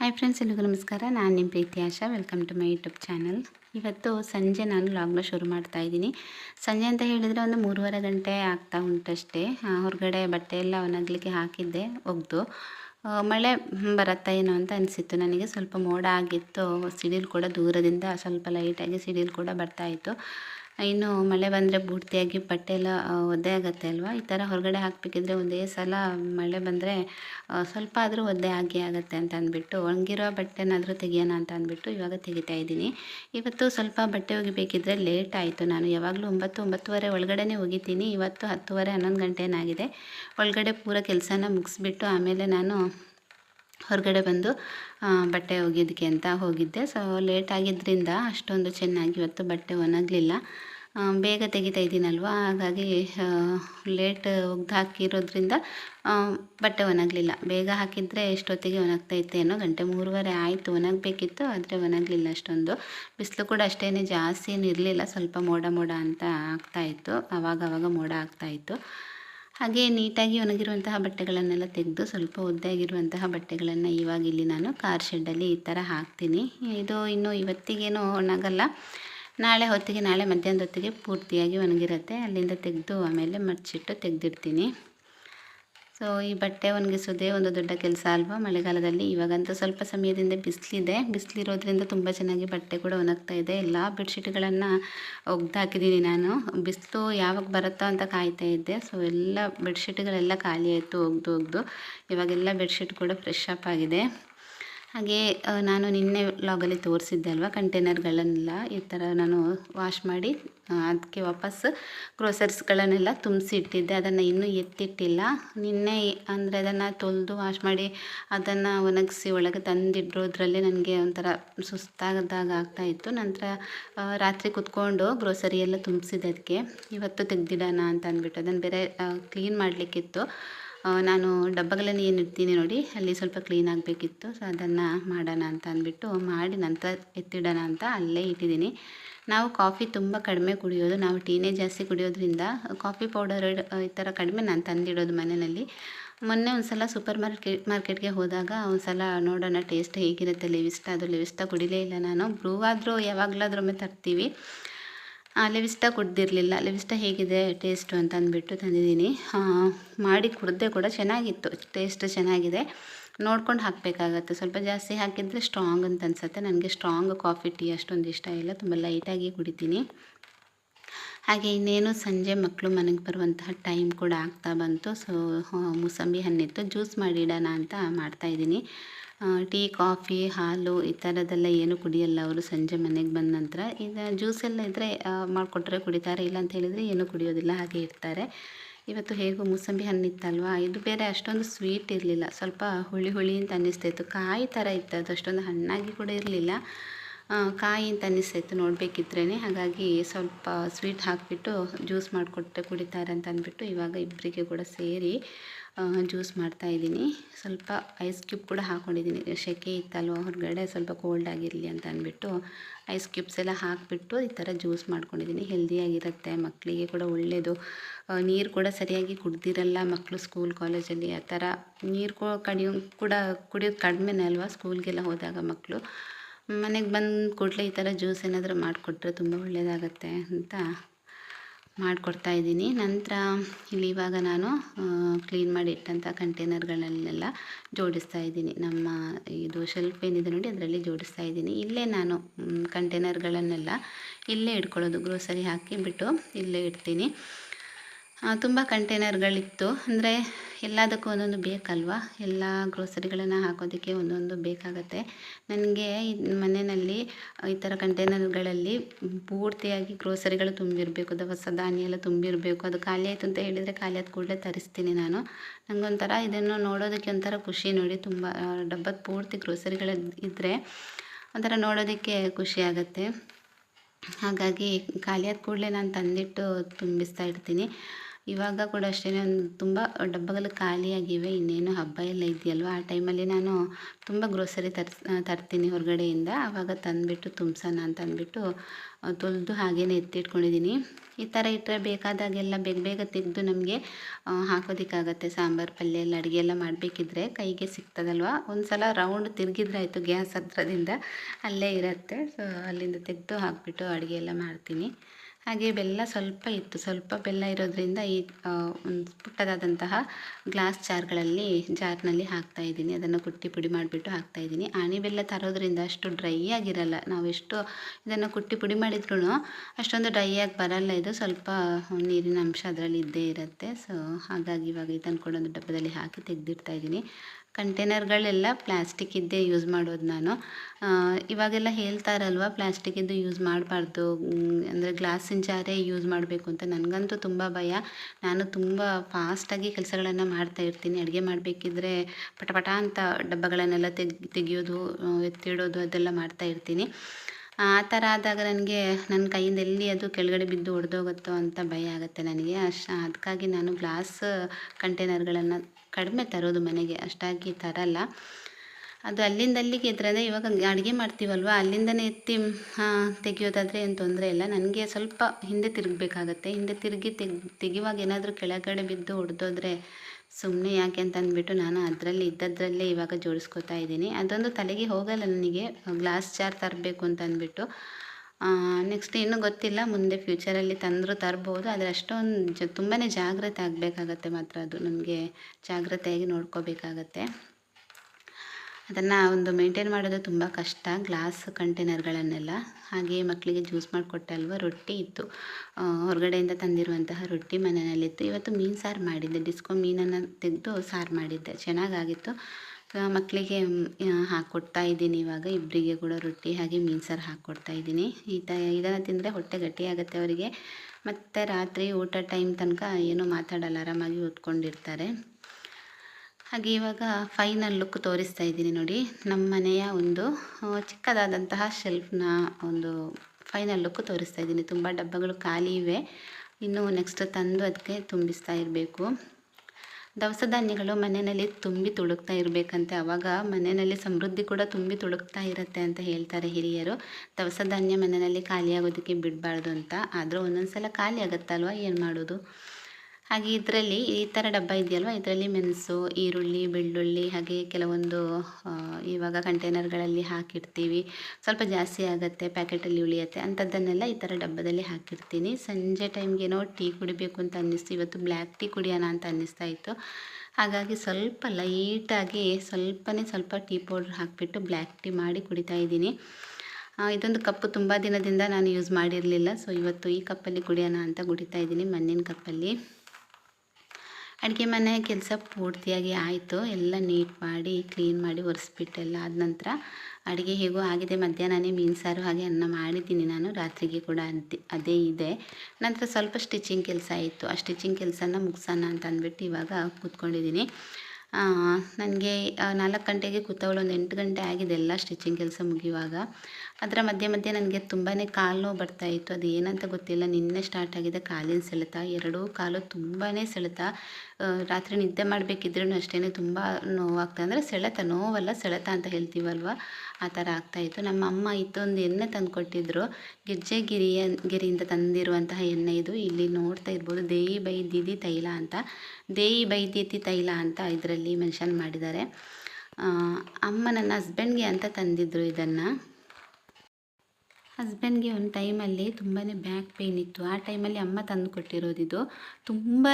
Hi friends ಎಲ್ಲಿಗೂ ನಮಸ್ಕಾರ. ನಾನು ನಿಮ್ಮ ಪ್ರೀತಿ Asha. Welcome to my YouTube channel ಇವತ್ತು ಸಂಜೆ ನಾನು ಲಾಗ್ನ ಶುರು ಮಾಡ್ತಾ ಇದ್ದೀನಿ. ಸಂಜೆ ಅಂತ ಹೇಳಿದರೆ ಒಂದು ಮೂರುವರೆ ಗಂಟೆ ಆಗ್ತಾ ಉಂಟಷ್ಟೇ. ಹೊರಗಡೆ ಬಟ್ಟೆ ಎಲ್ಲ ಒಣಗಲಿಕ್ಕೆ ಹಾಕಿದ್ದೆ, ಒಗೆದು. ಮಳೆ ಬರುತ್ತಾ ಏನೋ ಅಂತ ಅನಿಸಿತ್ತು. ನನಗೆ ಸ್ವಲ್ಪ ಮೋಡ ಆಗಿತ್ತು. ಸಿಡಿಲು ಕೂಡ ದೂರದಿಂದ ಸ್ವಲ್ಪ ಲೈಟಾಗಿ ಸಿಡಿಲು ಕೂಡ ಬರ್ತಾ ಇತ್ತು. ಇನ್ನು ಮಳೆ ಬಂದರೆ ಪೂರ್ತಿಯಾಗಿ ಬಟ್ಟೆ ಎಲ್ಲ ಒದ್ದೆ ಆಗುತ್ತೆ ಅಲ್ವಾ? ಈ ಥರ ಹೊರಗಡೆ ಹಾಕಬೇಕಿದ್ರೆ ಒಂದೇ ಸಲ ಮಳೆ ಬಂದರೆ ಸ್ವಲ್ಪ ಆದರೂ ಒದ್ದೆ ಆಗಿ ಆಗುತ್ತೆ ಅಂತ ಅಂದ್ಬಿಟ್ಟು, ಒಣಗಿರೋ ಬಟ್ಟೆನಾದರೂ ತೆಗಿಯೋಣ ಅಂತ ಅಂದ್ಬಿಟ್ಟು ಇವಾಗ ತೆಗಿತಾ ಇದ್ದೀನಿ. ಇವತ್ತು ಸ್ವಲ್ಪ ಬಟ್ಟೆ ಒಗಿಬೇಕಿದ್ರೆ ಲೇಟ್ ಆಯಿತು. ನಾನು ಯಾವಾಗಲೂ ಒಂಬತ್ತು, ಒಂಬತ್ತುವರೆ ಒಳಗಡೆ ಒಗಿತೀನಿ. ಇವತ್ತು ಹತ್ತುವರೆ ಹನ್ನೊಂದು ಗಂಟೆನಾಗಿದೆ. ಒಳಗಡೆ ಪೂರ ಕೆಲಸನ ಮುಗಿಸ್ಬಿಟ್ಟು ಆಮೇಲೆ ನಾನು ಹೊರಗಡೆ ಬಂದು ಬಟ್ಟೆ ಒಗೆಯೋದಕ್ಕೆ ಅಂತ ಹೋಗಿದ್ದೆ. ಸೊ ಲೇಟ್ ಆಗಿದ್ದರಿಂದ ಅಷ್ಟೊಂದು ಚೆನ್ನಾಗಿ ಇವತ್ತು ಬಟ್ಟೆ ಒಣಗಲಿಲ್ಲ. ಬೇಗ ತೆಗಿತಾ ಇದ್ದೀನಲ್ವ? ಹಾಗಾಗಿ ಲೇಟ್ ಒಗ್ದು ಹಾಕಿರೋದ್ರಿಂದ ಬಟ್ಟೆ ಒಣಗಲಿಲ್ಲ. ಬೇಗ ಹಾಕಿದರೆ ಎಷ್ಟೊತ್ತಿಗೆ ಒಣಗ್ತಾ ಏನೋ ಗಂಟೆ. ಮೂರುವರೆ ಆಯಿತು. ಒಣಗಬೇಕಿತ್ತು, ಆದರೆ ಒಣಗಲಿಲ್ಲ ಅಷ್ಟೊಂದು. ಬಿಸಿಲು ಕೂಡ ಅಷ್ಟೇನೇ ಜಾಸ್ತಿ ಏನು ಇರಲಿಲ್ಲ ಸ್ವಲ್ಪ ಮೋಡ ಮೋಡ ಅಂತ ಆಗ್ತಾಯಿತ್ತು ಆವಾಗ ಆವಾಗ ಮೋಡ ಆಗ್ತಾಯಿತ್ತು ಹಾಗೆ ನೀಟಾಗಿ ಒಣಗಿರುವಂತಹ ಬಟ್ಟೆಗಳನ್ನೆಲ್ಲ ತೆಗೆದು ಸ್ವಲ್ಪ ಒದ್ದೆಯಾಗಿರುವಂತಹ ಬಟ್ಟೆಗಳನ್ನು ಇವಾಗ ಇಲ್ಲಿ ನಾನು ಕಾರ್ ಶೆಡ್ಡಲ್ಲಿ ಈ ಥರ ಹಾಕ್ತೀನಿ. ಇದು ಇನ್ನು ಇವತ್ತಿಗೇನು ಒಣಗಲ್ಲ. ನಾಳೆ ಹೊತ್ತಿಗೆ, ನಾಳೆ ಮಧ್ಯಾಹ್ನದ ಹೊತ್ತಿಗೆ ಪೂರ್ತಿಯಾಗಿ ಒಣಗಿರುತ್ತೆ. ಅಲ್ಲಿಂದ ತೆಗೆದು ಆಮೇಲೆ ಮಡಚಿಟ್ಟು ತೆಗೆದಿಡ್ತೀನಿ. ಸೊ ಈ ಬಟ್ಟೆ ಒಣಗಿಸೋದೇ ಒಂದು ದೊಡ್ಡ ಕೆಲಸ ಅಲ್ವಾ? ಮಳೆಗಾಲದಲ್ಲಿ ಇವಾಗಂತೂ ಸ್ವಲ್ಪ ಸಮಯದಿಂದ ಬಿಸಿಲಿದೆ. ಬಿಸಿಲಿರೋದ್ರಿಂದ ತುಂಬ ಚೆನ್ನಾಗಿ ಬಟ್ಟೆ ಕೂಡ ಒಣಗ್ತಾ ಇದೆ. ಎಲ್ಲ ಬೆಡ್ಶೀಟ್ಗಳನ್ನು ಒಗ್ದಾಕಿದ್ದೀನಿ ನಾನು. ಬಿಸಿಲು ಯಾವಾಗ ಬರುತ್ತೋ ಅಂತ ಕಾಯ್ತಾ ಇದ್ದೆ. ಸೊ ಎಲ್ಲ ಬೆಡ್ಶೀಟ್ಗಳೆಲ್ಲ ಖಾಲಿ ಆಯಿತು, ಒಗ್ದು ಒಗ್ದು. ಇವಾಗೆಲ್ಲ ಬೆಡ್ಶೀಟ್ ಕೂಡ ಫ್ರೆಶ್ ಅಪ್ ಆಗಿದೆ. ಹಾಗೆ ನಾನು ನಿನ್ನೆ ಲಾಗಲ್ಲಿ ತೋರಿಸಿದ್ದೆ ಅಲ್ವಾ, ಕಂಟೈನರ್ಗಳನ್ನೆಲ್ಲ, ಈ ಥರ ನಾನು ವಾಶ್ ಮಾಡಿ ಅದಕ್ಕೆ ವಾಪಸ್ ಗ್ರೋಸರ್ಸ್ಗಳನ್ನೆಲ್ಲ ತುಂಬಿಸಿ ಇಟ್ಟಿದ್ದೆ ಅದನ್ನು ಇನ್ನೂ ಎತ್ತಿಟ್ಟಿಲ್ಲ. ನಿನ್ನೆ ಅಂದರೆ ಅದನ್ನು ತೊಳೆದು ವಾಶ್ ಮಾಡಿ, ಅದನ್ನು ಒಣಗಿಸಿ ಒಳಗೆ ತಂದಿಡೋದ್ರಲ್ಲಿ ನನಗೆ ಒಂಥರ ಸುಸ್ತಾಗದಾಗ ಆಗ್ತಾಯಿತ್ತು ನಂತರ ರಾತ್ರಿ ಕುತ್ಕೊಂಡು ಗ್ರೋಸರಿ ಎಲ್ಲ ತುಂಬಿಸಿದ್ದಕ್ಕೆ ಇವತ್ತು ತೆಗ್ದಿಡೋಣ ಅಂತ ಅಂದ್ಬಿಟ್ಟು, ಅದನ್ನು ಬೇರೆ ಕ್ಲೀನ್ ಮಾಡಲಿಕ್ಕಿತ್ತು. ನಾನು ಡಬ್ಬಗಳಲ್ಲಿ ಏನು ಇಡ್ತೀನಿ ನೋಡಿ, ಅಲ್ಲಿ ಸ್ವಲ್ಪ ಕ್ಲೀನ್ ಆಗಬೇಕಿತ್ತು. ಸೊ ಅದನ್ನು ಮಾಡೋಣ ಅಂತ ಅಂದ್ಬಿಟ್ಟು ಮಾಡಿ ನಂತರ ಎತ್ತಿಡೋಣ ಅಂತ ಅಲ್ಲೇ ಇಟ್ಟಿದ್ದೀನಿ. ನಾವು ಕಾಫಿ ತುಂಬ ಕಡಿಮೆ ಕುಡಿಯೋದು, ನಾವು ಟೀನೇ ಜಾಸ್ತಿ ಕುಡಿಯೋದ್ರಿಂದ ಕಾಫಿ ಪೌಡರ್ ಈ ಥರ ಕಡಿಮೆ ನಾನು ತಂದಿಡೋದು ಮನೆಯಲ್ಲಿ. ಮೊನ್ನೆ ಒಂದು ಸಲ ಸೂಪರ್ ಮಾರ್ಕೆಟ್ ಮಾರ್ಕೆಟ್ಗೆ ಹೋದಾಗ ಒಂದು ಸಲ ನೋಡೋಣ ಟೇಸ್ಟ್ ಹೇಗಿರುತ್ತೆ ಲಿವಿಸ್ಟ ಅದು ಲಿವಿಸ್ಟ ಕುಡಿಲೇ ಇಲ್ಲ ನಾನು. ಬ್ರೂ ಆದರೂ ಯಾವಾಗಲಾದ್ರೊಮ್ಮೆ ತರ್ತೀವಿ. ಲಿವಿಸ್ಟ ಕುಡ್ದಿರಲಿಲ್ಲ. ಲೆವಿಸ್ಟಾ ಹೇಗಿದೆ, ಟೇಸ್ಟು ಅಂತ ಅಂದ್ಬಿಟ್ಟು ತಂದಿದ್ದೀನಿ. ಮಾಡಿ ಕುಡ್ದೆ ಕೂಡ ಚೆನ್ನಾಗಿತ್ತು. ಟೇಸ್ಟ್ ಚೆನ್ನಾಗಿದೆ. ನೋಡ್ಕೊಂಡು ಹಾಕಬೇಕಾಗತ್ತೆ. ಸ್ವಲ್ಪ ಜಾಸ್ತಿ ಹಾಕಿದರೆ ಸ್ಟ್ರಾಂಗ್ ಅಂತ ಅನ್ಸುತ್ತೆ. ನನಗೆ ಸ್ಟ್ರಾಂಗ್ ಕಾಫಿ, ಟೀ ಅಷ್ಟೊಂದು ಇಷ್ಟ ಇಲ್ಲ. ತುಂಬ ಲೈಟಾಗಿ ಕುಡಿತೀನಿ. ಹಾಗೆ ಇನ್ನೇನು ಸಂಜೆ ಮಕ್ಕಳು ಮನೆಗೆ ಬರುವಂತಹ ಟೈಮ್ ಕೂಡ ಆಗ್ತಾ ಬಂತು. ಸೊ ಮೂಸಂಬಿ ಹಣ್ಣಿತ್ತು. ಜ್ಯೂಸ್ ಮಾಡಿಡೋಣ ಅಂತ ಮಾಡ್ತಾಯಿದ್ದೀನಿ ಟೀ, ಕಾಫಿ, ಹಾಲು ಈ ಥರದ್ದೆಲ್ಲ ಏನು ಕುಡಿಯಲ್ಲ ಅವರು ಸಂಜೆ ಮನೆಗೆ ಬಂದ ನಂತರ. ಈಗ ಜ್ಯೂಸ್ ಎಲ್ಲ ಇದ್ದರೆ ಮಾಡಿಕೊಟ್ರೆ ಕುಡಿತಾರೆ, ಇಲ್ಲ ಅಂತ ಹೇಳಿದರೆ ಏನು ಕುಡಿಯೋದಿಲ್ಲ, ಹಾಗೆ ಇರ್ತಾರೆ ಇವತ್ತು ಹೇಗೂ ಮೂಸಂಬಿ ಹಣ್ಣಿತ್ತಲ್ವಾ ಇದು ಬೇರೆ ಅಷ್ಟೊಂದು ಸ್ವೀಟ್ ಇರಲಿಲ್ಲ. ಸ್ವಲ್ಪ ಹುಳಿ ಹುಳಿ ಅಂತ ಅನ್ನಿಸ್ತಾಯಿತ್ತು ಕಾಯಿ ಥರ ಇತ್ತು ಅದು, ಅಷ್ಟೊಂದು ಹಣ್ಣಾಗಿ ಕೂಡ ಇರಲಿಲ್ಲ. ಕಾಯಿ ಅಂತ ಅನ್ನಿಸ್ತಾಯಿತ್ತು ನೋಡಬೇಕಿದ್ರೇ ಹಾಗಾಗಿ ಸ್ವಲ್ಪ ಸ್ವೀಟ್ ಹಾಕಿಬಿಟ್ಟು ಜ್ಯೂಸ್ ಮಾಡಿಕೊಟ್ಟೆ ಕುಡಿತಾರೆ ಅಂತ ಅಂದ್ಬಿಟ್ಟು ಇವಾಗ ಇಬ್ಬರಿಗೆ ಕೂಡ ಸೇರಿ ಜ್ಯೂಸ್ ಮಾಡ್ತಾಯಿದ್ದೀನಿ ಸ್ವಲ್ಪ ಐಸ್ ಕ್ಯೂಬ್ ಕೂಡ ಹಾಕ್ಕೊಂಡಿದ್ದೀನಿ ಸೆಕೆ ಇತ್ತಲ್ವ, ಹೊರಗಡೆ ಸ್ವಲ್ಪ ಕೋಲ್ಡ್ ಆಗಿರಲಿ ಅಂತ ಅಂದ್ಬಿಟ್ಟು ಐಸ್ ಕ್ಯೂಬ್ಸ್ ಎಲ್ಲ ಹಾಕಿಬಿಟ್ಟು ಈ ಥರ ಜ್ಯೂಸ್ ಮಾಡ್ಕೊಂಡಿದ್ದೀನಿ. ಹೆಲ್ದಿಯಾಗಿರುತ್ತೆ ಮಕ್ಕಳಿಗೆ ಕೂಡ ಒಳ್ಳೆಯದು ನೀರು ಕೂಡ ಸರಿಯಾಗಿ ಕುಡ್ದಿರಲ್ಲ ಮಕ್ಕಳು ಸ್ಕೂಲ್ ಕಾಲೇಜಲ್ಲಿ ಆ ಥರ ನೀರು ಕಡಿಯೋ, ಕೂಡ ಕುಡಿಯೋದು ಕಡಿಮೆನೇ ಅಲ್ವಾ ಸ್ಕೂಲ್ಗೆಲ್ಲ ಹೋದಾಗ ಮಕ್ಕಳು ಮನೆಗೆ ಬಂದು ಕೂಡಲೇ ಈ ಥರ ಜ್ಯೂಸ್ ಏನಾದರೂ ಮಾಡಿಕೊಟ್ರೆ ತುಂಬ ಒಳ್ಳೆಯದಾಗತ್ತೆ ಅಂತ ಮಾಡಿಕೊಡ್ತಾ ಇದ್ದೀನಿ. ನಂತರ ಇಲ್ಲಿ ಇವಾಗ ನಾನು ಕ್ಲೀನ್ ಮಾಡಿ ಇಟ್ಟಂಥ ಕಂಟೈನರ್ಗಳನ್ನೆಲ್ಲ ಜೋಡಿಸ್ತಾ ಇದ್ದೀನಿ. ನಮ್ಮ ಇದು ಶೆಲ್ಫ್ ಏನಿದೆ ನೋಡಿ, ಅದರಲ್ಲಿ ಜೋಡಿಸ್ತಾ ಇದ್ದೀನಿ. ಇಲ್ಲೇ ನಾನು ಕಂಟೈನರ್ಗಳನ್ನೆಲ್ಲ ಇಲ್ಲೇ ಇಟ್ಕೊಳ್ಳೋದು. ಗ್ರೋಸರಿ ಹಾಕಿಬಿಟ್ಟು ಇಲ್ಲೇ ಇಡ್ತೀನಿ. ತುಂಬ ಕಂಟೈನರ್ಗಳಿತ್ತು. ಅಂದರೆ ಎಲ್ಲದಕ್ಕೂ ಒಂದೊಂದು ಬೇಕಲ್ವಾ? ಎಲ್ಲ ಗ್ರೋಸರಿಗಳನ್ನು ಹಾಕೋದಕ್ಕೆ ಒಂದೊಂದು ಬೇಕಾಗತ್ತೆ. ನನಗೆ ಮನೆಯಲ್ಲಿ ಈ ಥರ ಕಂಟೈನರ್ಗಳಲ್ಲಿ ಪೂರ್ತಿಯಾಗಿ ಗ್ರೋಸರಿಗಳು ತುಂಬಿರಬೇಕು. ದವಸ ಧಾನ್ಯ ಎಲ್ಲ ತುಂಬಿರಬೇಕು. ಅದು ಖಾಲಿ ಆಯಿತು ಅಂತ ಹೇಳಿದರೆ ಖಾಲಿ ಆದ ಕೂಡಲೇ ತರಿಸ್ತೀನಿ ನಾನು. ನನಗೊಂಥರ ಇದನ್ನು ನೋಡೋದಕ್ಕೆ ಒಂಥರ ಖುಷಿ ನೋಡಿ ತುಂಬ ಡಬ್ಬದ ಪೂರ್ತಿ ಗ್ರೋಸರಿಗಳು ಇದ್ದರೆ ಒಂಥರ ನೋಡೋದಕ್ಕೆ ಖುಷಿ ಆಗುತ್ತೆ. ಹಾಗಾಗಿ ಖಾಲಿ ಆದ ಕೂಡಲೇ ನಾನು ತಂದಿಟ್ಟು ತುಂಬಿಸ್ತಾ ಇರ್ತೀನಿ ಇವಾಗ ಕೂಡ ಅಷ್ಟೇ ತುಂಬ ಡಬ್ಬಗಳು ಖಾಲಿಯಾಗಿವೆ, ಇನ್ನೇನು ಹಬ್ಬ ಎಲ್ಲ ಇದೆಯಲ್ವ? ಆ ಟೈಮಲ್ಲಿ ನಾನು ತುಂಬ ಗ್ರೋಸರಿ ತರ್ಸ್, ತರ್ತೀನಿ ಹೊರಗಡೆಯಿಂದ. ಆವಾಗ ತಂದುಬಿಟ್ಟು ತುಂಬಿಸೋಣ ಅಂತ ಅಂದ್ಬಿಟ್ಟು ತೊಳೆದು ಹಾಗೇ ಎತ್ತಿಟ್ಕೊಂಡಿದ್ದೀನಿ. ಈ ಥರ ಇಟ್ಟರೆ ಬೇಕಾದಾಗೆಲ್ಲ ಬೇಗ ಬೇಗ ತೆಗೆದು ನಮಗೆ ಹಾಕೋದಕ್ಕಾಗತ್ತೆ. ಸಾಂಬಾರು, ಪಲ್ಯ ಎಲ್ಲ, ಅಡುಗೆ ಎಲ್ಲ ಮಾಡಬೇಕಿದ್ರೆ ಕೈಗೆ ಸಿಗ್ತದಲ್ವ? ಒಂದು ಸಲ ರೌಂಡ್ ತಿರುಗಿದ್ರೆ ಆಯಿತು ಗ್ಯಾಸ್ ಹತ್ರದಿಂದ ಅಲ್ಲೇ ಇರುತ್ತೆ. ಸೊ ಅಲ್ಲಿಂದ ತೆಗೆದು ಹಾಕಿಬಿಟ್ಟು ಅಡುಗೆ ಎಲ್ಲ ಮಾಡ್ತೀನಿ. ಹಾಗೆ ಬೆಲ್ಲ ಸ್ವಲ್ಪ ಇತ್ತು. ಸ್ವಲ್ಪ ಬೆಲ್ಲ ಇರೋದ್ರಿಂದ ಈ ಒಂದು ಪುಟ್ಟದಾದಂತಹ ಗ್ಲಾಸ್ ಜಾರ್ಗಳಲ್ಲಿ ಜಾರ್ನಲ್ಲಿ ಹಾಕ್ತಾ ಇದ್ದೀನಿ. ಅದನ್ನು ಕುಟ್ಟಿ ಪುಡಿ ಮಾಡಿಬಿಟ್ಟು ಹಾಕ್ತಾ ಇದ್ದೀನಿ. ಆಣಿ ಬೆಲ್ಲ ತರೋದ್ರಿಂದ ಅಷ್ಟು ಡ್ರೈ ಆಗಿರಲ್ಲ. ನಾವು ಎಷ್ಟು ಇದನ್ನು ಕುಟ್ಟಿ ಪುಡಿ ಮಾಡಿದ್ರೂ ಅಷ್ಟೊಂದು ಡ್ರೈ ಆಗಿ ಬರಲ್ಲ. ಇದು ಸ್ವಲ್ಪ ನೀರಿನ ಅಂಶ ಅದರಲ್ಲಿ ಇದ್ದೇ ಇರುತ್ತೆ. ಸೊ, ಹಾಗಾಗಿ ಇವಾಗ ಇದನ್ನು ಕೂಡ ಒಂದು ಡಬ್ಬದಲ್ಲಿ ಹಾಕಿ ತೆಗೆದಿಡ್ತಾ ಇದ್ದೀನಿ. ಕಂಟೈನರ್ಗಳೆಲ್ಲ ಪ್ಲ್ಯಾಸ್ಟಿಕ್ಕಿದ್ದೇ ಯೂಸ್ ಮಾಡೋದು ನಾನು. ಇವಾಗೆಲ್ಲ ಹೇಳ್ತಾರಲ್ವ ಪ್ಲ್ಯಾಸ್ಟಿಕ್ಕಿದ್ದು ಯೂಸ್ ಮಾಡಬಾರ್ದು ಅಂದರೆ ಗ್ಲಾಸಿನ ಜಾರೇ ಯೂಸ್ ಮಾಡಬೇಕು ಅಂತ. ನನಗಂತೂ ತುಂಬ ಭಯ. ನಾನು ತುಂಬ ಫಾಸ್ಟಾಗಿ ಕೆಲಸಗಳನ್ನು ಮಾಡ್ತಾ ಇರ್ತೀನಿ. ಅಡುಗೆ ಮಾಡಬೇಕಿದ್ರೆ ಪಟ ಪಟ ಅಂತ ಡಬ್ಬಗಳನ್ನೆಲ್ಲ ತೆಗಿ, ತೆಗೆಯೋದು ಎತ್ತಿಡೋದು ಅದೆಲ್ಲ ಮಾಡ್ತಾ ಇರ್ತೀನಿ. ಆ ಥರ ಆದಾಗ ನನಗೆ, ನನ್ನ ಕೈಯಿಂದ ಎಲ್ಲಿ ಅದು ಕೆಳಗಡೆ ಬಿದ್ದು ಒಡೆದೋಗುತ್ತೋ ಅಂತ ಭಯ ಆಗುತ್ತೆ ನನಗೆ. ಅಷ್ಟು ಅದಕ್ಕಾಗಿ ನಾನು ಗ್ಲಾಸ್ ಕಂಟೈನರ್ಗಳನ್ನು ಕಡಿಮೆ ತರೋದು ಮನೆಗೆ, ಅಷ್ಟಾಗಿ ತರಲ್ಲ. ಅದು ಅಲ್ಲಿಂದ ಅಲ್ಲಿಗೆ ಇದ್ದರೆ ಇವಾಗ ಅಡುಗೆ ಮಾಡ್ತೀವಲ್ವ? ಅಲ್ಲಿಂದನೇ ಎತ್ತಿ ತೆಗಿಯೋದಾದರೆ ಏನು ತೊಂದರೆ ಇಲ್ಲ. ನನಗೆ ಸ್ವಲ್ಪ ಹಿಂದೆ ತಿರುಗಬೇಕಾಗತ್ತೆ. ಹಿಂದೆ ತಿರುಗಿ ತೆಗ್ ತೆಗಿವಾಗ ಏನಾದರೂ ಕೆಳಗಡೆ ಬಿದ್ದು ಹೊಡೆದೋದ್ರೆ ಸುಮ್ಮನೆ ಯಾಕೆ ಅಂತ ಅಂದ್ಬಿಟ್ಟು ನಾನು ಅದರಲ್ಲಿ ಇದ್ದದ್ರಲ್ಲೇ ಇವಾಗ ಜೋಡಿಸ್ಕೊತಾ ಇದ್ದೀನಿ. ಅದೊಂದು ತಲೆಗೆ ಹೋಗಲ್ಲ ನನಗೆ. ಗ್ಲಾಸ್ ಜಾರ್ ತರಬೇಕು ಅಂತ ಅಂದ್ಬಿಟ್ಟು. ನೆಕ್ಸ್ಟ್ ಇನ್ನೂ ಗೊತ್ತಿಲ್ಲ, ಮುಂದೆ ಫ್ಯೂಚರಲ್ಲಿ ತಂದರೂ ತರ್ಬೋದು, ಆದರೆ ಅಷ್ಟೊಂದು ಜ ತುಂಬಾ ಜಾಗ್ರತೆ ಆಗಬೇಕಾಗತ್ತೆ ಮಾತ್ರ ಅದು, ನಮಗೆ ಜಾಗ್ರತೆಯಾಗಿ ನೋಡ್ಕೋಬೇಕಾಗತ್ತೆ. ಅದನ್ನು ಒಂದು ಮೇಂಟೈನ್ ಮಾಡೋದು ತುಂಬ ಕಷ್ಟ ಗ್ಲಾಸ್ ಕಂಟೈನರ್ಗಳನ್ನೆಲ್ಲ ಹಾಗೆ ಮಕ್ಕಳಿಗೆ ಜ್ಯೂಸ್ ಮಾಡಿಕೊಟ್ಟೆ ಅಲ್ವಾ ರೊಟ್ಟಿ ಇತ್ತು. ಹೊರಗಡೆಯಿಂದ ತಂದಿರುವಂತಹ ರೊಟ್ಟಿ ಮನೆಯಲ್ಲಿತ್ತು. ಇವತ್ತು ಮೀನು ಸಾರು ಮಾಡಿದ್ದೆ ಡಿಸ್ಕೋ ಮೀನನ್ನು ತೆಗೆದು ಸಾರು ಮಾಡಿದ್ದೆ, ಚೆನ್ನಾಗಾಗಿತ್ತು. ಮಕ್ಕಳಿಗೆ ಹಾಕ್ಕೊಡ್ತಾ ಇದ್ದೀನಿ. ಇವಾಗ ಇಬ್ಬರಿಗೆ ಕೂಡ ರೊಟ್ಟಿ ಹಾಗೆ ಮೀನು ಸಾರು ಹಾಕ್ಕೊಡ್ತಾ ಇದ್ದೀನಿ. ಈ ತ ಇದನ್ನು ತಿಂದರೆ ಹೊಟ್ಟೆ ಗಟ್ಟಿಯಾಗುತ್ತೆ ಅವರಿಗೆ. ಮತ್ತು ರಾತ್ರಿ ಊಟ ಟೈಮ್ ತನಕ ಏನೂ ಮಾತಾಡಲ್ಲ, ಆರಾಮಾಗಿ ಓದ್ಕೊಂಡಿರ್ತಾರೆ. ಹಾಗೆ ಇವಾಗ ಫೈನಲ್ ಲುಕ್ ತೋರಿಸ್ತಾ ಇದ್ದೀನಿ ನೋಡಿ. ನಮ್ಮ ಮನೆಯ ಒಂದು ಚಿಕ್ಕದಾದಂತಹ ಶೆಲ್ಫ್ನ ಒಂದು ಫೈನಲ್ ಲುಕ್ ತೋರಿಸ್ತಾ ಇದ್ದೀನಿ. ತುಂಬ ಡಬ್ಬಗಳು ಖಾಲಿ ಇವೆ. ಇನ್ನು ನೆಕ್ಸ್ಟ್ ತಂದು ಅದಕ್ಕೆ ತುಂಬಿಸ್ತಾ ಇರಬೇಕು. ದವಸ ಧಾನ್ಯಗಳು ಮನೆಯಲ್ಲಿ ತುಂಬಿ ತುಳುಕ್ತಾ ಇರಬೇಕಂತೆ. ಆವಾಗ ಮನೆಯಲ್ಲಿ ಸಮೃದ್ಧಿ ಕೂಡ ತುಂಬಿ ತುಳುಕ್ತಾ ಇರುತ್ತೆ ಅಂತ ಹೇಳ್ತಾರೆ ಹಿರಿಯರು. ದವಸ ಧಾನ್ಯ ಮನೆಯಲ್ಲಿ ಖಾಲಿಯಾಗೋದಕ್ಕೆ ಬಿಡಬಾರ್ದು ಅಂತ. ಆದರೂ ಒಂದೊಂದು ಸಲ ಖಾಲಿ ಆಗುತ್ತಲ್ವ ಏನು ಮಾಡೋದು? ಹಾಗೆ ಇದರಲ್ಲಿ ಈ ಥರ ಡಬ್ಬ ಇದೆಯಲ್ವ? ಇದರಲ್ಲಿ ಮೆಣಸು, ಈರುಳ್ಳಿ, ಬೆಳ್ಳುಳ್ಳಿ ಹಾಗೆ ಕೆಲವೊಂದು ಇವಾಗ ಕಂಟೈನರ್ಗಳಲ್ಲಿ ಹಾಕಿರ್ತೀವಿ. ಸ್ವಲ್ಪ ಜಾಸ್ತಿ ಆಗುತ್ತೆ, ಪ್ಯಾಕೆಟಲ್ಲಿ ಉಳಿಯುತ್ತೆ. ಅಂಥದ್ದನ್ನೆಲ್ಲ ಈ ಥರ ಡಬ್ಬದಲ್ಲಿ ಹಾಕಿರ್ತೀನಿ. ಸಂಜೆ ಟೈಮ್ಗೇನೋ ಟೀ ಕುಡಿಬೇಕು ಅಂತ ಅನ್ನಿಸ್ತು. ಇವತ್ತು ಬ್ಲ್ಯಾಕ್ ಟೀ ಕುಡಿಯೋಣ ಅಂತ ಅನ್ನಿಸ್ತಾ ಇತ್ತು. ಹಾಗಾಗಿ ಸ್ವಲ್ಪ ಲೈಟಾಗಿ ಸ್ವಲ್ಪನೇ ಸ್ವಲ್ಪ ಟೀ ಪೌಡ್ರ್ ಹಾಕಿಬಿಟ್ಟು ಬ್ಲ್ಯಾಕ್ ಟೀ ಮಾಡಿ ಕುಡಿತಾ ಇದ್ದೀನಿ. ಇದೊಂದು ಕಪ್ಪು ತುಂಬ ದಿನದಿಂದ ನಾನು ಯೂಸ್ ಮಾಡಿರಲಿಲ್ಲ. ಸೊ, ಇವತ್ತು ಈ ಕಪ್ಪಲ್ಲಿ ಕುಡಿಯೋಣ ಅಂತ ಕುಡಿತಾ ಇದ್ದೀನಿ. ಮಣ್ಣಿನ ಕಪ್ಪಲ್ಲಿ. ಅಡುಗೆ ಮನೆ ಕೆಲಸ ಪೂರ್ತಿಯಾಗಿ ಆಯಿತು. ಎಲ್ಲ ನೀಟ್ ಮಾಡಿ, ಕ್ಲೀನ್ ಮಾಡಿ ಒರೆಸ್ಬಿಟ್ಟೆಲ್ಲ ಆದ ನಂತರ ಅಡುಗೆ ಹೇಗೂ ಆಗಿದೆ. ಮಧ್ಯಾಹ್ನನೇ ಮೀನು ಸಾರು ಹಾಗೆ ಅನ್ನ ಮಾಡಿದ್ದೀನಿ ನಾನು. ರಾತ್ರಿಗೆ ಕೂಡ ಅದೇ ಅದೇ ಇದೆ. ನಂತರ ಸ್ವಲ್ಪ ಸ್ಟಿಚಿಂಗ್ ಕೆಲಸ ಇತ್ತು. ಆ ಸ್ಟಿಚಿಂಗ್ ಕೆಲಸನ ಮುಗಿಸೋಣ ಅಂತ ಅಂದ್ಬಿಟ್ಟು ಇವಾಗ ಕೂತ್ಕೊಂಡಿದ್ದೀನಿ. ನನಗೆ ನಾಲ್ಕು ಗಂಟೆಗೆ ಕೂತವಳು. ಒಂದು ಎಂಟು ಗಂಟೆ ಆಗಿದೆ ಎಲ್ಲ ಸ್ಟಿಚಿಂಗ್ ಕೆಲಸ ಮುಗಿಯುವಾಗ. ಅದರ ಮಧ್ಯೆ ಮಧ್ಯೆ ನನಗೆ ತುಂಬಾ ಕಾಲು ನೋವು ಬರ್ತಾಯಿತ್ತು ಅದು ಏನಂತ ಗೊತ್ತಿಲ್ಲ. ನಿನ್ನೆ ಸ್ಟಾರ್ಟ್ ಆಗಿದೆ ಕಾಲಿನ ಸೆಳೆತ, ಎರಡೂ ಕಾಲು ತುಂಬಾ ಸೆಳೆತ. ರಾತ್ರಿ ನಿದ್ದೆ ಮಾಡಬೇಕಿದ್ರೂ ಅಷ್ಟೇ ತುಂಬ ನೋವಾಗ್ತದೆ ಅಂದರೆ ಸೆಳೆತ, ನೋವಲ್ಲ ಸೆಳೆತ ಅಂತ ಹೇಳ್ತೀವಲ್ವ? ಆ ಥರ ಆಗ್ತಾಯಿತ್ತು ನಮ್ಮ ಅಮ್ಮ ಇತ್ತೊಂದು ಎಣ್ಣೆ ತಂದು ಕೊಟ್ಟಿದ್ದರು ಗಿರಿಯ ಗಿರಿಯಿಂದ ತಂದಿರುವಂತಹ ಎಣ್ಣೆ ಇದು. ಇಲ್ಲಿ ನೋಡ್ತಾ ಇರ್ಬೋದು. ದೇಯಿ ಬೈ ದಿದಿ ತೈಲ ಅಂತ. ದೇಯಿ ಬೈ ದಿದಿ ತೈಲ ಅಂತ ಇದರಲ್ಲಿ ಮೆನ್ಷನ್ ಮಾಡಿದ್ದಾರೆ. ಅಮ್ಮ ನನ್ನ ಹಸ್ಬೆಂಡ್ಗೆ ಅಂತ ತಂದಿದ್ದರು ಇದನ್ನು. ಹಸ್ಬೆಂಡ್ಗೆ ಒಂದು ಟೈಮಲ್ಲಿ ತುಂಬಾ ಬ್ಯಾಕ್ ಪೇಯ್ನ್ ಇತ್ತು. ಆ ಟೈಮಲ್ಲಿ ಅಮ್ಮ ತಂದು ಕೊಟ್ಟಿರೋದಿದು ತುಂಬಾ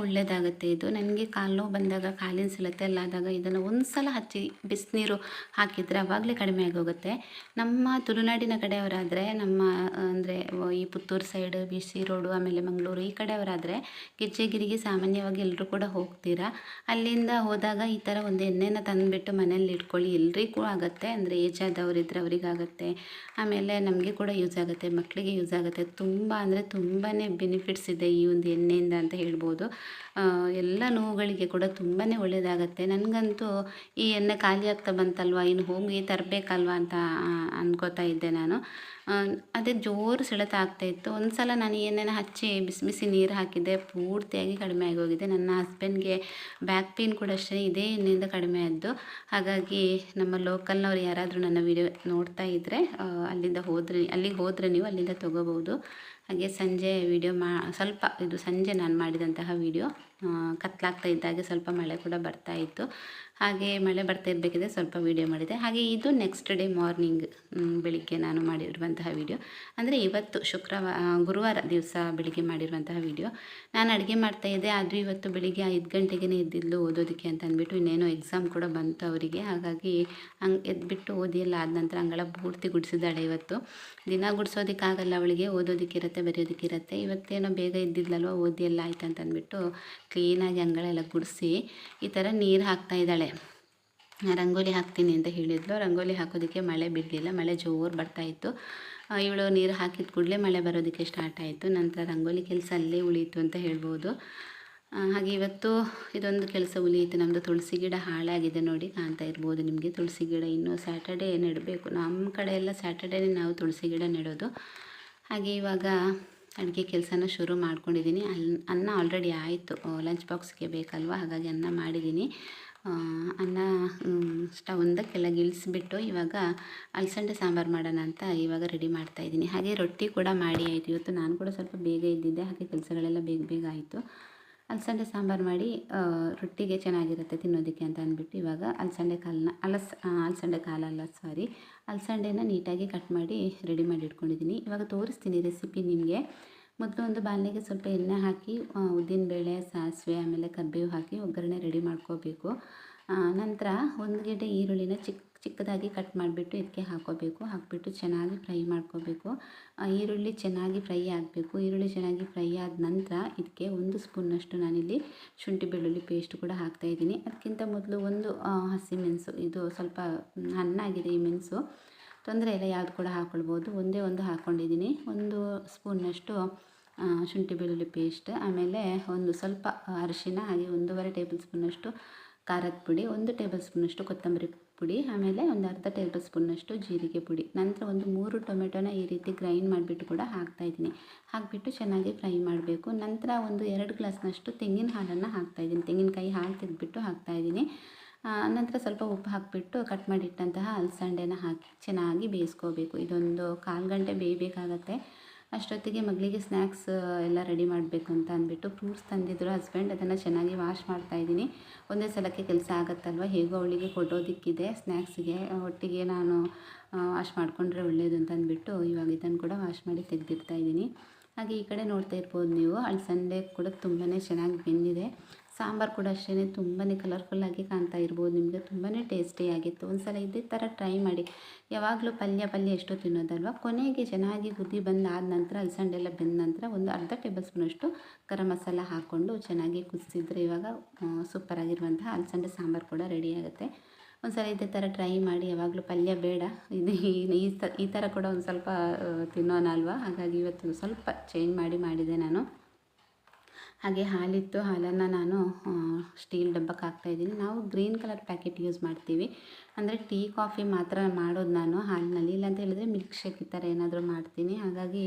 ಒಳ್ಳೆಯದಾಗುತ್ತೆ ಇದು. ನನಗೆ ಕಾಲು ನೋವು ಬಂದಾಗ, ಕಾಲಿನ ಸೆಳೆತ ಎಲ್ಲ ಆದಾಗ ಇದನ್ನು ಒಂದು ಸಲ ಹಚ್ಚಿ ಬಿಸಿನೀರು ಹಾಕಿದರೆ ಆವಾಗಲೇ ಕಡಿಮೆ ಆಗೋಗುತ್ತೆ. ನಮ್ಮ ತುಳುನಾಡಿನ ಕಡೆಯವರಾದರೆ, ನಮ್ಮ, ಅಂದರೆ, ಈ Puttur side, B C road, ಆಮೇಲೆ ಮಂಗಳೂರು ಈ ಕಡೆಯವರಾದರೆ ಗೆಜ್ಜೆಗಿರಿಗೆ ಸಾಮಾನ್ಯವಾಗಿ ಎಲ್ಲರೂ ಕೂಡ ಹೋಗ್ತೀರಾ? ಅಲ್ಲಿಂದ ಹೋದಾಗ ಈ ಥರ ಒಂದು ಎಣ್ಣೆನ ತಂದುಬಿಟ್ಟು ಮನೇಲಿ ಇಟ್ಕೊಳ್ಳಿ. ಎಲ್ರಿಗೂ ಆಗುತ್ತೆ. ಅಂದರೆ ಏಜ್ ಆದವರಿದ್ದರೆ ಅವರಿಗಾಗತ್ತೆ. ಆಮೇಲೆ ನಮಗೆ ನಮಗೆ ಕೂಡ ಯೂಸ್ ಆಗುತ್ತೆ, ಮಕ್ಕಳಿಗೆ ಯೂಸ್ ಆಗುತ್ತೆ. ತುಂಬ ಅಂದರೆ ತುಂಬಾ ಬೆನಿಫಿಟ್ಸ್ ಇದೆ ಈ ಒಂದು ಎಣ್ಣೆಯಿಂದ ಅಂತ ಹೇಳ್ಬೋದು. ಎಲ್ಲ ನೋವುಗಳಿಗೆ ಕೂಡ ತುಂಬಾ ಒಳ್ಳೆಯದಾಗತ್ತೆ ನನಗಂತೂ ಈ ಎಣ್ಣೆ ಖಾಲಿ ಆಗ್ತಾ ಬಂತಲ್ವ, ಇನ್ನು ಹೋಗಿ ತರಬೇಕಲ್ವ ಅಂತ ಅಂದ್ಕೋತಾ ಇದ್ದೆ ನಾನು. ಅದೇ ಜೋರು ಸೆಳೆತ ಆಗ್ತಾಯಿತ್ತು ಒಂದು ಸಲ ನಾನು ಏನೇನು ಹಚ್ಚಿ ಬಿಸಿ ಬಿಸಿ ನೀರು ಹಾಕಿದ್ದೆ, ಪೂರ್ತಿಯಾಗಿ ಕಡಿಮೆ ಆಗೋಗಿದೆ. ನನ್ನ ಹಸ್ಬೆಂಡ್ಗೆ ಬ್ಯಾಕ್ ಪೇನ್ ಕೂಡ ಅಷ್ಟೇ, ಇದೇ ಎಣ್ಣೆಯಿಂದ ಕಡಿಮೆ ಆದ್ದು. ಹಾಗಾಗಿ ನಮ್ಮ ಲೋಕಲ್ನವ್ರು ಯಾರಾದರೂ ನನ್ನ ವಿಡಿಯೋ ನೋಡ್ತಾ ಇದ್ದರೆ ಅಲ್ಲಿಂದ ಹೋದರೆ, ಅಲ್ಲಿಗೆ ಹೋದರೆ ನೀವು ಅಲ್ಲಿಂದ ತೊಗೋಬೋದು ಹಾಗೆ ಸಂಜೆ ವಿಡಿಯೋ ಮಾ, ಸ್ವಲ್ಪ ಇದು ಸಂಜೆ ನಾನು ಮಾಡಿದಂತಹ ವಿಡಿಯೋ ಕತ್ಲಾಗ್ತಾ ಇದ್ದಾಗೆ ಸ್ವಲ್ಪ ಮಳೆ ಕೂಡ ಬರ್ತಾ ಇತ್ತು. ಹಾಗೆ ಮಳೆ ಬರ್ತಾ ಇರಬೇಕಿದ್ರೆ ಸ್ವಲ್ಪ ವೀಡಿಯೋ ಮಾಡಿದೆ. ಹಾಗೆ ಇದು ನೆಕ್ಸ್ಟ್ ಡೇ ಮಾರ್ನಿಂಗ್ ಬೆಳಿಗ್ಗೆ ನಾನು ಮಾಡಿರುವಂತಹ ವಿಡಿಯೋ ಅಂದರೆ ಇವತ್ತು ಶುಕ್ರವಾರ ಗುರುವಾರ ದಿವಸ ಬೆಳಿಗ್ಗೆ ಮಾಡಿರುವಂತಹ ವಿಡಿಯೋ ನಾನು ಅಡುಗೆ ಮಾಡ್ತಾಯಿದ್ದೆ ಆದರೂ ಇವತ್ತು ಬೆಳಿಗ್ಗೆ ಐದು ಗಂಟೆಗೆ ಎದ್ದಿದ್ಲು ಓದೋದಕ್ಕೆ ಅಂತ ಅಂದ್ಬಿಟ್ಟು ಇನ್ನೇನೋ ಎಕ್ಸಾಮ್ ಕೂಡ ಬಂತು ಅವರಿಗೆ. ಹಾಗಾಗಿ ಹಂಗೆ ಎದ್ಬಿಟ್ಟು ಓದಿ ಎಲ್ಲ ಆದ ನಂತರ ಅಂಗಳ ಪೂರ್ತಿ ಗುಡಿಸಿದ್ದಾಳೆ ಇವತ್ತು. ದಿನ ಗುಡಿಸೋದಕ್ಕಾಗಲ್ಲ ಅವಳಿಗೆ, ಓದೋದಕ್ಕಿರುತ್ತೆ, ಬರೆಯೋದಕ್ಕಿರುತ್ತೆ. ಇವತ್ತೇನೋ ಬೇಗ ಇದ್ದಿದ್ಲಲ್ವ ಓದಿ ಎಲ್ಲ ಆಯ್ತು ಅಂತ ಅಂದ್ಬಿಟ್ಟು ಕ್ಲೀನಾಗಿ ಅಂಗಳೆಲ್ಲ ಗುಡಿಸಿ ಈ ಥರ ನೀರು ಹಾಕ್ತಾ ಇದ್ದಾಳೆ. ರಂಗೋಲಿ ಹಾಕ್ತೀನಿ ಅಂತ ಹೇಳಿದ್ಲು. ರಂಗೋಲಿ ಹಾಕೋದಕ್ಕೆ ಮಳೆ ಬಿಡಲಿಲ್ಲ, ಮಳೆ ಜೋರು ಬರ್ತಾಯಿತ್ತು ಇವಳು ನೀರು ಹಾಕಿದ ಕೂಡಲೇ ಮಳೆ ಬರೋದಕ್ಕೆ ಸ್ಟಾರ್ಟ್ ಆಯಿತು. ನಂತರ ರಂಗೋಲಿ ಕೆಲಸ ಅಲ್ಲೇ ಉಳಿಯಿತು ಅಂತ ಹೇಳ್ಬೋದು. ಹಾಗೆ ಇವತ್ತು ಇದೊಂದು ಕೆಲಸ ಉಳಿಯಿತು. ನಮ್ಮದು ತುಳಸಿ ಗಿಡ ಹಾಳಾಗಿದೆ ನೋಡಿ ಕಾಣ್ತಾ ಇರ್ಬೋದು ನಿಮಗೆ. ತುಳಸಿ ಗಿಡ ಇನ್ನೂ ಸ್ಯಾಟರ್ಡೇ ನೆಡಬೇಕು. ನಮ್ಮ ಕಡೆ ಎಲ್ಲ ಸ್ಯಾಟರ್ಡೇನೇ ನಾವು ತುಳಸಿ ಗಿಡ ನೆಡೋದು. ಹಾಗೆ ಇವಾಗ ಅಡುಗೆ ಕೆಲಸನ ಶುರು ಮಾಡ್ಕೊಂಡಿದ್ದೀನಿ. ಅಲ್ಲಿ ಅನ್ನ ಆಲ್ರೆಡಿ ಆಯಿತು. ಲಂಚ್ ಬಾಕ್ಸ್ಗೆ ಬೇಕಲ್ವ? ಹಾಗಾಗಿ ಅನ್ನ ಮಾಡಿದ್ದೀನಿ. ಅನ್ನ ಸ್ಟವ್ ಒಂದಕ್ಕೆಲ್ಲ ಇಳಿಸ್ಬಿಟ್ಟು ಇವಾಗ ಅಲಸಂಡೆ ಸಾಂಬಾರು ಮಾಡೋಣ ಅಂತ ಇವಾಗ ರೆಡಿ ಮಾಡ್ತಾಯಿದ್ದೀನಿ ಹಾಗೆ ರೊಟ್ಟಿ ಕೂಡ ಮಾಡಿ ಆಯಿತು. ಇವತ್ತು ನಾನು ಕೂಡ ಸ್ವಲ್ಪ ಬೇಗ ಇದ್ದಿದ್ದೆ ಹಾಗೆ ಕೆಲಸಗಳೆಲ್ಲ ಬೇಗ ಬೇಗ ಆಯಿತು. ಅಲಸಂಡೆ ಸಾಂಬಾರು ಮಾಡಿ ರೊಟ್ಟಿಗೆ ಚೆನ್ನಾಗಿರುತ್ತೆ ತಿನ್ನೋದಕ್ಕೆ ಅಂತ ಅಂದ್ಬಿಟ್ಟು ಇವಾಗ ಅಲಸಂಡೆ ಕಾಲನ್ನ, ಅಲಸ್ ಅಲಸಂಡೆ ಕಾಲಲ್ಲ ಸಾರಿ ಅಲಸಂಡೆನ ನೀಟಾಗಿ ಕಟ್ ಮಾಡಿ ರೆಡಿ ಮಾಡಿ ಇಟ್ಕೊಂಡಿದ್ದೀನಿ. ಇವಾಗ ತೋರಿಸ್ತೀನಿ ರೆಸಿಪಿ ನಿಮಗೆ. ಮೊದಲು ಒಂದು ಬಾಣಲೆಗೆ ಸ್ವಲ್ಪ ಎಣ್ಣೆ ಹಾಕಿ ಉದ್ದಿನಬೇಳೆ ಸಾಸಿವೆ, ಆಮೇಲೆ ಕರಿಬೇವು ಹಾಕಿ ಒಗ್ಗರಣೆ ರೆಡಿ ಮಾಡ್ಕೋಬೇಕು. ನಂತರ ಒಂದು ಗೆಡ್ಡೆ ಈರುಳ್ಳಿನ ಚಿಕ್ಕ ಚಿಕ್ಕದಾಗಿ ಕಟ್ ಮಾಡಿಬಿಟ್ಟು ಇದಕ್ಕೆ ಹಾಕೋಬೇಕು. ಹಾಕಿಬಿಟ್ಟು ಚೆನ್ನಾಗಿ ಫ್ರೈ ಮಾಡ್ಕೋಬೇಕು. ಈರುಳ್ಳಿ ಚೆನ್ನಾಗಿ ಫ್ರೈ ಆಗಬೇಕು. ಈರುಳ್ಳಿ ಚೆನ್ನಾಗಿ ಫ್ರೈ ಆದ ನಂತರ ಇದಕ್ಕೆ ಒಂದು ಸ್ಪೂನಷ್ಟು ನಾನಿಲ್ಲಿ ಶುಂಠಿ ಬೆಳ್ಳುಳ್ಳಿ ಪೇಸ್ಟ್ ಕೂಡ ಹಾಕ್ತಾಯಿದ್ದೀನಿ ಅದಕ್ಕಿಂತ ಮೊದಲು ಒಂದು ಹಸಿಮೆಣಸು ಇದು ಸ್ವಲ್ಪ ಹಣ್ಣಾಗಿದೆ ಈ ಮೆಣಸು ತೊಂದರೆ ಇಲ್ಲ, ಯಾವುದು ಕೂಡ ಹಾಕ್ಕೊಳ್ಬೋದು ಒಂದೇ ಒಂದು ಹಾಕ್ಕೊಂಡಿದ್ದೀನಿ ಒಂದು ಸ್ಪೂನ್ನಷ್ಟು ಶುಂಠಿ ಬೆಳ್ಳುಳ್ಳಿ ಪೇಸ್ಟ್, ಆಮೇಲೆ ಒಂದು ಸ್ವಲ್ಪ ಅರಿಶಿನ, ಹಾಗೆ ಒಂದೂವರೆ ಟೇಬಲ್ ಸ್ಪೂನಷ್ಟು ಖಾರದ ಪುಡಿ, ಒಂದು ಟೇಬಲ್ ಸ್ಪೂನಷ್ಟು ಕೊತ್ತಂಬರಿ ಪುಡಿ, ಆಮೇಲೆ ಒಂದು ಅರ್ಧ ಟೇಬಲ್ ಸ್ಪೂನಷ್ಟು ಜೀರಿಗೆ ಪುಡಿ. ನಂತರ ಒಂದು ಮೂರು ಟೊಮೆಟೊನ ಈ ರೀತಿ ಗ್ರೈಂಡ್ ಮಾಡಿಬಿಟ್ಟು ಕೂಡ ಹಾಕ್ತಾಯಿದ್ದೀನಿ ಹಾಕಿಬಿಟ್ಟು ಚೆನ್ನಾಗಿ ಫ್ರೈ ಮಾಡಬೇಕು. ನಂತರ ಒಂದು ಎರಡು ಗ್ಲಾಸ್ನಷ್ಟು ತೆಂಗಿನ ಹಾಲನ್ನು ಹಾಕ್ತಾಯಿದ್ದೀನಿ ತೆಂಗಿನಕಾಯಿ ಹಾಲು ತೆಗೆದುಬಿಟ್ಟು ಹಾಕ್ತಾಯಿದ್ದೀನಿ ನಂತರ ಸ್ವಲ್ಪ ಉಪ್ಪು ಹಾಕಿಬಿಟ್ಟು ಕಟ್ ಮಾಡಿಟ್ಟಂತಹ ಅಲಸಂಡೆನ ಹಾಕಿ ಚೆನ್ನಾಗಿ ಬೇಯಿಸ್ಕೋಬೇಕು. ಇದೊಂದು ಕಾಲು ಗಂಟೆ ಬೇಯಬೇಕಾಗತ್ತೆ. ಅಷ್ಟೊತ್ತಿಗೆ ಮಗಳಿಗೆ ಸ್ನ್ಯಾಕ್ಸ್ ಎಲ್ಲ ರೆಡಿ ಮಾಡಬೇಕು ಅಂತ ಅಂದ್ಬಿಟ್ಟು ಫ್ರೂಟ್ಸ್ ತಂದಿದ್ರು ಹಸ್ಬೆಂಡ್ ಅದನ್ನು ಚೆನ್ನಾಗಿ ವಾಶ್ ಮಾಡ್ತಾಯಿದ್ದೀನಿ ಒಂದೇ ಸಲಕ್ಕೆ ಕೆಲಸ ಆಗುತ್ತಲ್ವ? ಹೇಗೋ ಅವಳಿಗೆ ಕೊಡೋದಕ್ಕಿದೆ. ಸ್ನ್ಯಾಕ್ಸ್ಗೆ ಒಟ್ಟಿಗೆ ನಾನು ವಾಶ್ ಮಾಡಿಕೊಂಡ್ರೆ ಒಳ್ಳೆಯದು ಅಂತ ಅಂದ್ಬಿಟ್ಟು ಇವಾಗ ಇದನ್ನು ಕೂಡ ವಾಶ್ ಮಾಡಿ ತೆಗೆದಿರ್ತಾಯಿದ್ದೀನಿ ಹಾಗೆ ಈ ಕಡೆ ನೋಡ್ತಾ ಇರ್ಬೋದು ನೀವು, ಅಲಸಂಡೆ ಕೂಡ ತುಂಬಾ ಚೆನ್ನಾಗಿ ಬೆಂದಿದೆ. ಸಾಂಬಾರು ಕೂಡ ಅಷ್ಟೇ ತುಂಬಾ ಕಲರ್ಫುಲ್ಲಾಗಿ ಕಾಣ್ತಾ ಇರ್ಬೋದು. ನಿಮಗೆ ತುಂಬಾ ಟೇಸ್ಟಿಯಾಗಿತ್ತು ಒಂದು ಸಲ ಇದೇ ಥರ ಟ್ರೈ ಮಾಡಿ. ಯಾವಾಗಲೂ ಪಲ್ಯ ಪಲ್ಯ ಎಷ್ಟು ತಿನ್ನೋದಲ್ವ? ಕೊನೆಗೆ ಚೆನ್ನಾಗಿ ಗುದ್ದಿ ಬಂದು ಆದ ನಂತರ, ಅಲಸಂಡೆಲ್ಲ ಬೆಂದ ನಂತರ ಒಂದು ಅರ್ಧ ಟೇಬಲ್ ಸ್ಪೂನಷ್ಟು ಗರಂ ಮಸಾಲ ಹಾಕ್ಕೊಂಡು ಚೆನ್ನಾಗಿ ಕುದಿಸಿದ್ರೆ ಇವಾಗ ಸೂಪರಾಗಿರುವಂತಹ ಅಲಸಂಡೆ ಸಾಂಬಾರು ಕೂಡ ರೆಡಿ ಆಗುತ್ತೆ. ಒಂದು ಸಲ ಇದೇ ಥರ ಟ್ರೈ ಮಾಡಿ. ಯಾವಾಗಲೂ ಪಲ್ಯ ಬೇಡ. ಇದು ಈ- ಈ ಥರ ಕೂಡ ಒಂದು ಸ್ವಲ್ಪ ತಿನ್ನೋಣ ಅಲ್ವಾ ಹಾಗಾಗಿ ಇವತ್ತು ಸ್ವಲ್ಪ ಚೇಂಜ್ ಮಾಡಿ ಮಾಡಿದೆ ನಾನು. ಹಾಗೆ ಹಾಲಿತ್ತು ಹಾಲನ್ನು ನಾನು ಸ್ಟೀಲ್ ಡಬ್ಬಕ್ಕೆ ಹಾಕ್ತಾಯಿದ್ದೀನಿ ನಾವು ಗ್ರೀನ್ ಕಲರ್ ಪ್ಯಾಕೆಟ್ ಯೂಸ್ ಮಾಡ್ತೀವಿ. ಅಂದರೆ ಟೀ, ಕಾಫಿ ಮಾತ್ರ ಮಾಡೋದು ನಾನು ಹಾಲಿನಲ್ಲಿ. ಇಲ್ಲಾಂತ ಹೇಳಿದ್ರೆ ಮಿಲ್ಕ್ ಶೇಕ್ ಈ ಥರ ಏನಾದರೂ ಮಾಡ್ತೀನಿ. ಹಾಗಾಗಿ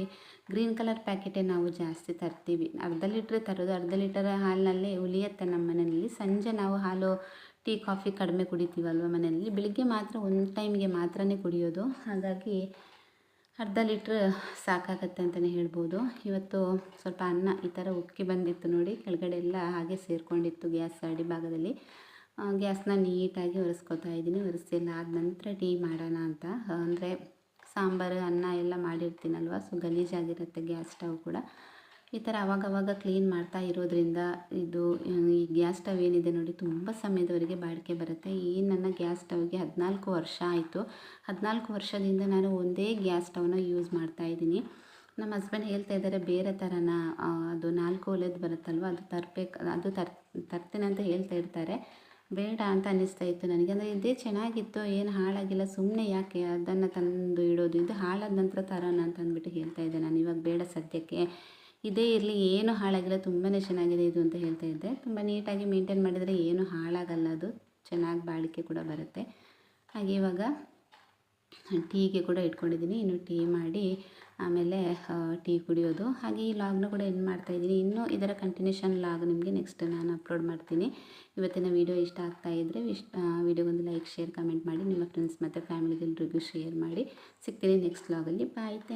ಗ್ರೀನ್ ಕಲರ್ ಪ್ಯಾಕೆಟೇ ನಾವು ಜಾಸ್ತಿ ತರ್ತೀವಿ. ಅರ್ಧ ಲೀಟ್ರ್ ತರೋದು, ಅರ್ಧ ಲೀಟರ್ ಹಾಲಿನಲ್ಲೇ ಉಳಿಯುತ್ತೆ ನಮ್ಮ ಮನೆಯಲ್ಲಿ. ಸಂಜೆ ನಾವು ಹಾಲು, ಟೀ, ಕಾಫಿ ಕಡಿಮೆ ಕುಡಿತೀವಲ್ವ ಮನೆಯಲ್ಲಿ? ಬೆಳಿಗ್ಗೆ ಮಾತ್ರ, ಒಂದು ಟೈಮ್ಗೆ ಮಾತ್ರನೇ ಕುಡಿಯೋದು. ಹಾಗಾಗಿ ಅರ್ಧ ಲೀಟ್ರ್ ಸಾಕಾಗತ್ತೆ ಅಂತಲೇ ಹೇಳ್ಬೋದು. ಇವತ್ತು ಸ್ವಲ್ಪ ಅನ್ನ ಈ ಥರ ಉಕ್ಕಿ ಬಂದಿತ್ತು ನೋಡಿ, ಕೆಳಗಡೆ ಎಲ್ಲ ಹಾಗೆ ಸೇರಿಕೊಂಡಿತ್ತು ಗ್ಯಾಸ್ ಅಡಿ ಭಾಗದಲ್ಲಿ. ಗ್ಯಾಸ್ನ ನೀಟಾಗಿ ಒರೆಸ್ಕೊತಾ ಇದ್ದೀನಿ. ಒರೆಸಿ ಎಲ್ಲ ಆದ ನಂತರ ಟೀ ಮಾಡೋಣ ಅಂತ. ಅಂದರೆ ಸಾಂಬಾರು, ಅನ್ನ ಎಲ್ಲ ಮಾಡಿರ್ತೀನಲ್ವ? ಸೊ ಗಲೀಜಾಗಿರುತ್ತೆ ಗ್ಯಾಸ್ ಸ್ಟವ್ ಕೂಡ. ಈ ಥರ ಅವಾಗವಾಗ ಕ್ಲೀನ್ ಮಾಡ್ತಾ ಇರೋದ್ರಿಂದ ಇದು, ಈ ಗ್ಯಾಸ್ ಸ್ಟವ್ ಏನಿದೆ ನೋಡಿ, ತುಂಬ ಸಮಯದವರೆಗೆ ಬಾಳಿಕೆ ಬರುತ್ತೆ. ಈ ನನ್ನ ಗ್ಯಾಸ್ ಸ್ಟವ್ಗೆ ಹದಿನಾಲ್ಕು ವರ್ಷ ಆಯಿತು. ಹದಿನಾಲ್ಕು ವರ್ಷದಿಂದ ನಾನು ಒಂದೇ ಗ್ಯಾಸ್ ಸ್ಟವ್ನ ಯೂಸ್ ಮಾಡ್ತಾ ಇದ್ದೀನಿ. ನಮ್ಮ ಹಸ್ಬೆಂಡ್ ಹೇಳ್ತಾ ಇದ್ದಾರೆ, ಬೇರೆ ಥರನ ಅದು ನಾಲ್ಕು ಒಲೆದು ಬರುತ್ತಲ್ವ, ಅದು ತರಬೇಕು, ಅದು ತರ್, ತರ್ತೀನಿ ಅಂತ ಹೇಳ್ತಾ ಇರ್ತಾರೆ. ಬೇಡ ಅಂತ ಅನ್ನಿಸ್ತಾ ಇತ್ತು ನನಗೆ. ಅಂದರೆ ಇದೇ ಚೆನ್ನಾಗಿತ್ತು, ಏನು ಹಾಳಾಗಿಲ್ಲ ಸುಮ್ಮನೆ ಯಾಕೆ ಅದನ್ನು ತಂದು ಇಡೋದು? ಇದು ಹಾಳಾದ ನಂತರ ತರೋಣ ಅಂತ ಅಂದ್ಬಿಟ್ಟು ಹೇಳ್ತಾ ಇದ್ದೆ ನಾನು. ಇವಾಗ ಬೇಡ ಸದ್ಯಕ್ಕೆ. ಇದೇ ಇರಲಿ, ಏನು ಹಾಳಾಗಿಲ್ಲ ತುಂಬಾ ಚೆನ್ನಾಗಿದೆ ಇದು ಅಂತ ಹೇಳ್ತಾ ಇದ್ದೆ. ತುಂಬ ನೀಟಾಗಿ ಮೇಂಟೈನ್ ಮಾಡಿದರೆ ಏನು ಹಾಳಾಗಲ್ಲ ಅದು. ಚೆನ್ನಾಗಿ ಬಾಳಿಕೆ ಕೂಡ ಬರುತ್ತೆ. ಹಾಗೆ ಇವಾಗ, ಟೀಗೆ ಕೂಡ ಇಟ್ಕೊಂಡಿದ್ದೀನಿ. ಇನ್ನು ಟೀ ಮಾಡಿ ಆಮೇಲೆ ಟೀ ಕುಡಿಯೋದು. ಹಾಗೆ ಈ ಲಾಗ್ನ ಕೂಡ ಎಂಡ್ ಮಾಡ್ತಾಯಿದ್ದೀನಿ ಇನ್ನೂ ಇದರ ಕಂಟಿನ್ಯೂಷನ್ ಲಾಗ್ ನಿಮಗೆ ನೆಕ್ಸ್ಟ್ ನಾನು ಅಪ್ಲೋಡ್ ಮಾಡ್ತೀನಿ. ಇವತ್ತಿನ ವೀಡಿಯೋ ಇಷ್ಟ ಆಗ್ತಾ ಇದ್ದರೆ ಇಷ್ಟ ವೀಡಿಯೋಗೊಂದು ಲೈಕ್ ಶೇರ್ ಕಮೆಂಟ್ ಮಾಡಿ. ನಿಮ್ಮ ಫ್ರೆಂಡ್ಸ್ ಮತ್ತು ಫ್ಯಾಮಿಲಿಗೆಲ್ರಿಗೂ ಶೇರ್ ಮಾಡಿ. ಸಿಗ್ತೀನಿ ನೆಕ್ಸ್ಟ್ ಲಾಗಲ್ಲಿ ಬಾಯ್ ಥ್ಯಾಂಕ್